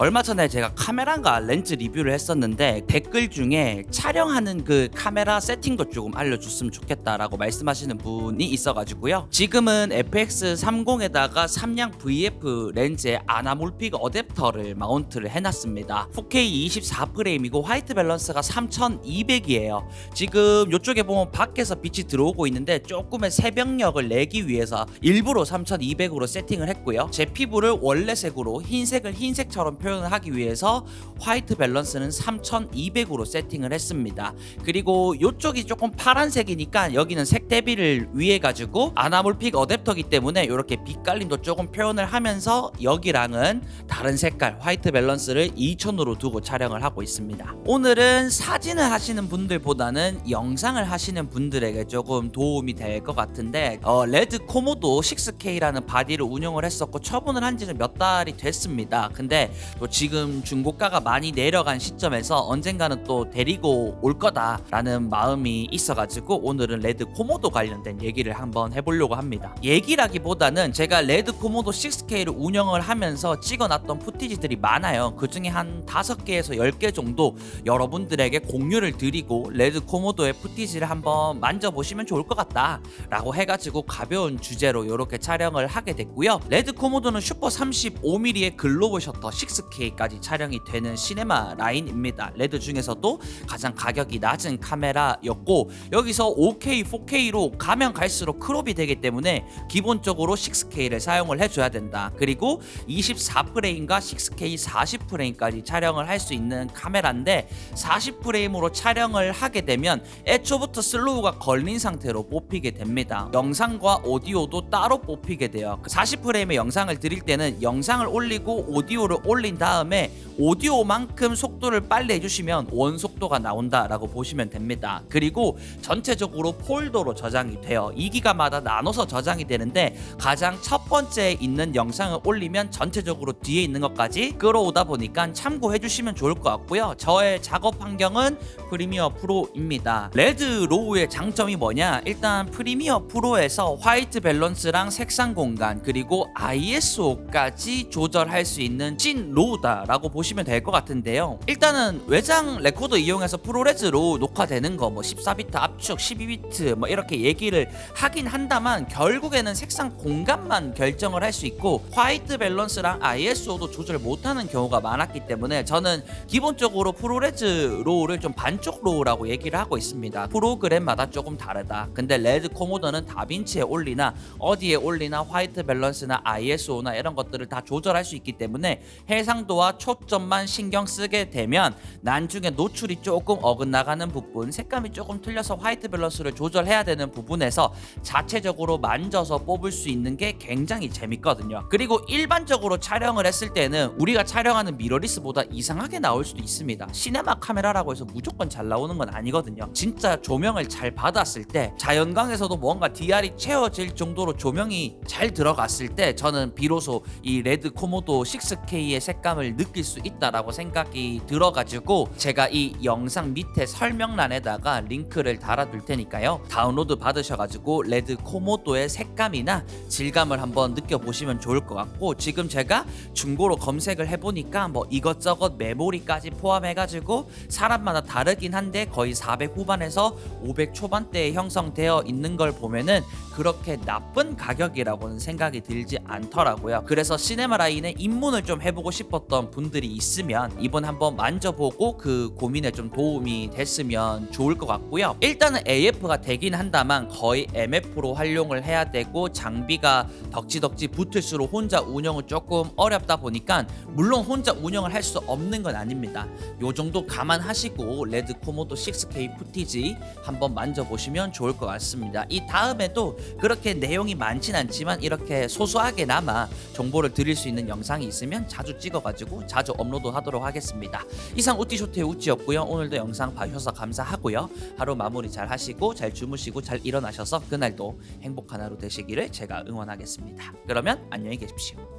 얼마 전에 제가 카메라인가 렌즈 리뷰를 했었는데 댓글 중에 촬영하는 그 카메라 세팅도 조금 알려줬으면 좋겠다라고 말씀하시는 분이 있어가지고요. 지금은 FX30에다가 삼양 VF 렌즈에 아나몰픽 어댑터를 마운트를 해놨습니다. 4K 24프레임이고 화이트 밸런스가 3200이에요. 지금 이쪽에 보면 밖에서 빛이 들어오고 있는데 조금의 새벽력을 내기 위해서 일부러 3200으로 세팅을 했고요. 제 피부를 원래 색으로 흰색을 흰색처럼 표현 을 하기 위해서 화이트 밸런스는 3200으로 세팅을 했습니다. 그리고 이쪽이 조금 파란색이니까 여기는 색 대비를 위해 가지고 아나몰픽 어댑터기 때문에 이렇게 빛깔림도 조금 표현을 하면서 여기랑은 다른 색깔 화이트 밸런스를 2000으로 두고 촬영을 하고 있습니다. 오늘은 사진을 하시는 분들보다는 영상을 하시는 분들에게 조금 도움이 될 것 같은데 어, 레드 코모도 6K라는 바디를 운영을 했었고 처분을 한 지는 몇 달이 됐습니다. 근데 또 지금 중고가가 많이 내려간 시점에서 언젠가는 또 데리고 올 거다라는 마음이 있어가지고 오늘은 레드 코모도 관련된 얘기를 한번 해보려고 합니다. 얘기라기보다는 제가 레드 코모도 6K를 운영을 하면서 찍어놨던 푸티지들이 많아요. 그 중에 한 5개에서 10개 정도 여러분들에게 공유를 드리고 레드 코모도의 푸티지를 한번 만져보시면 좋을 것 같다 라고 해가지고 가벼운 주제로 이렇게 촬영을 하게 됐고요. 레드 코모도는 슈퍼 35mm의 글로벌 셔터 6K까지 촬영이 되는 시네마 라인입니다. 레드 중에서도 가장 가격이 낮은 카메라였고 여기서 5K, 4K로 가면 갈수록 크롭이 되기 때문에 기본적으로 6K를 사용을 해줘야 된다. 그리고 24프레임과 6K 40프레임까지 촬영을 할 수 있는 카메라인데 40프레임으로 촬영을 하게 되면 애초부터 슬로우가 걸린 상태로 뽑히게 됩니다. 영상과 오디오도 따로 뽑히게 돼요. 40프레임의 영상을 드릴 때는 영상을 올리고 오디오를 올린 다음에 오디오만큼 속도를 빨리 해주시면 원 속도가 나온다라고 보시면 됩니다. 그리고 전체적으로 폴더로 저장이 돼요. 2기가마다 나눠서 저장이 되는데 가장 첫 번째에 있는 영상을 올리면 전체적으로 뒤에 있는 것까지 끌어오다 보니까 참고해 주시면 좋을 것 같고요. 저의 작업 환경은 프리미어 프로입니다. 레드 로우의 장점이 뭐냐? 일단 프리미어 프로에서 화이트 밸런스랑 색상 공간 그리고 ISO까지 조절할 수 있는 찐 로우다라고 보시면 될 것 같은데요. 일단은 외장 레코더 이용해서 프로레즈로 녹화되는 거 뭐 14비트 압축, 12비트 뭐 이렇게 얘기를 하긴 한다만 결국에는 색상 공간만 결정을 할 수 있고 화이트 밸런스랑 ISO도 조절 못하는 경우가 많았기 때문에 저는 기본적으로 프로레즈 로우를 좀 반쪽 로우라고 얘기를 하고 있습니다. 프로그램마다 조금 다르다. 근데 레드 코모더는 다빈치에 올리나 어디에 올리나 화이트 밸런스나 ISO나 이런 것들을 다 조절할 수 있기 때문에 해상도와 초점 만 신경 쓰게 되면 난중에 노출이 조금 어긋나가는 부분, 색감이 조금 틀려서 화이트 밸런스를 조절해야 되는 부분에서 자체적으로 만져서 뽑을 수 있는 게 굉장히 재밌거든요. 그리고 일반적으로 촬영을 했을 때는 우리가 촬영하는 미러리스보다 이상하게 나올 수도 있습니다. 시네마 카메라라고 해서 무조건 잘 나오는 건 아니거든요. 진짜 조명을 잘 받았을 때 자연광에서도 뭔가 DR이 채워질 정도로 조명이 잘 들어갔을 때 저는 비로소 이 레드 코모도 6K의 색감을 느낄 수 있다라고 생각이 들어가지고 제가 이 영상 밑에 설명란에다가 링크를 달아둘 테니까요. 다운로드 받으셔가지고 레드 코모도의 색감이나 질감을 한번 느껴보시면 좋을 것 같고 지금 제가 중고로 검색을 해보니까 뭐 이것저것 메모리까지 포함해가지고 사람마다 다르긴 한데 거의 400 후반에서 500 초반대에 형성되어 있는 걸 보면은 그렇게 나쁜 가격이라고는 생각이 들지 않더라고요. 그래서 시네마 라인에 입문을 좀 해보고 싶었던 분들이 있으면 이번 한번 만져보고 그 고민에 좀 도움이 됐으면 좋을 것 같고요. 일단은 AF가 되긴 한다만 거의 MF로 활용을 해야 되고 장비가 덕지덕지 붙을수록 혼자 운영은 조금 어렵다 보니까 물론 혼자 운영을 할 수 없는 건 아닙니다. 요 정도 감안하시고 레드 코모도 6K 푸티지 한번 만져보시면 좋을 것 같습니다. 이 다음에도 그렇게 내용이 많진 않지만 이렇게 소소하게나마 정보를 드릴 수 있는 영상이 있으면 자주 찍어가지고 자주 업로드 하도록 하겠습니다. 이상 우띠쇼트의 우찌였고요. 오늘도 영상 봐주셔서 감사하고요. 하루 마무리 잘 하시고 잘 주무시고 잘 일어나셔서 그날도 행복한 하루 되시기를 제가 응원하겠습니다. 그러면 안녕히 계십시오.